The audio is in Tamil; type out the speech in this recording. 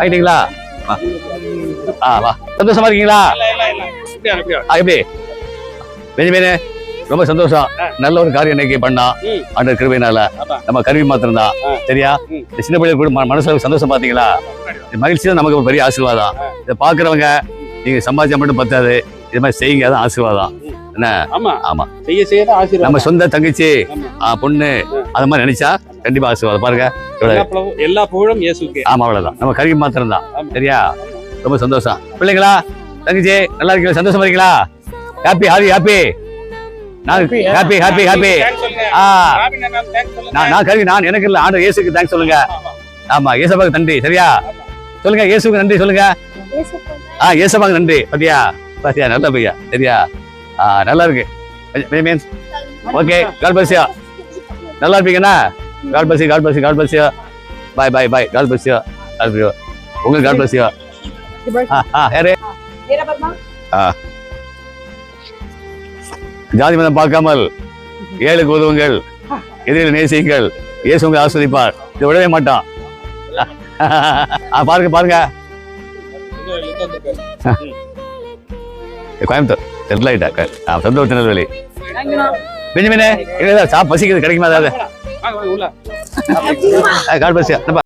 ஆகிட்டீங்களா. ஆ வா. சந்தோஷமா இருக்கீங்களா? எப்படி? பெஞ்சமினே ரொம்ப சந்தோஷம். நல்ல ஒரு காரியம் இன்னைக்கு பண்ணா. ம். ஆண்டவர் கிருபையினால. நம்ம கருவி மாத்திரம் தான். சரியா? சின்ன பிள்ளைங்க கூட மனசுல சந்தோஷம் பாத்தீங்களா? மகிழ்ச்சி தான் நமக்கு ஒரு பெரிய ஆசீர்வாதம். இதை பாக்குறவங்க நீங்க சம்பாதிச்சா மட்டும் பத்தாது. இது மாதிரி செய்யுங்க அதான் ஆசீர்வாதம். என்ன? ஆமா. ஆமா. செய்ய செய்ய நம்ம சொந்த தங்கச்சி பொண்ணு அது மாதிரி நினைச்சா கண்டிப்பா ஆசீர்வாதம். பாருங்க. எல்லா புகழும் இயேசுக்கே ஆமா அவ்வளவுதான். நம்ம கருவி மாத்திரம் தான். சரியா? ரொம்ப சந்தோஷம். பிள்ளைங்களா தங்கச்சி நல்லா இருக்கீங்களா? சந்தோஷமா இருக்கீங்களா? ஹாப்பி ஹாப்பி ஹாப்பி நான் ஹாப்பி ஹாப்பி ஹாப்பி. ஆ. நான் நான் கருவி நான் எனக்கு இல்ல. ஆண்டு இயேசுக்கு தேங்க்ஸ் சொல்லுங்க. ஆமா இயேசப்பாக்கு நன்றி. சரியா? சொல்லுங்க இயேசுக்கு நன்றி சொல்லுங்க. ஆ இயேசப்பாக்கு நன்றி. பாத்தியா? பாத்தியா? நல்ல பையா சரியா? நல்லா இருக்கு மீன்ஸ் ஓகே கால் பஸ்யா நல்லா இருப்பீங்கண்ணா? கால் பஸ்ஸி கால் பஸ்ஸி கால் பஸ்ஸியா பாய் பாய் பாய் கால் பஸ்ஸியா கால் பஸ்ஸியா உங்களுக்கு கால் யாரு? ஜாதி மதம் பார்க்காமல் ஏழுக்கு உதவுங்கள் எதிரில் நேசியுங்கள். இயேசு உங்களை ஆஸ்வதிப்பார். இதை விடவே மாட்டான். பாருங்க பாருங்க. கோயம்புத்தூர். செட்டில் ஆயிட்டா ஆ சொந்த திருநெல்வேலி பெஞ்சமினே இல்லை சா பசிக்குது கிடைக்குமா உள்ள. கால்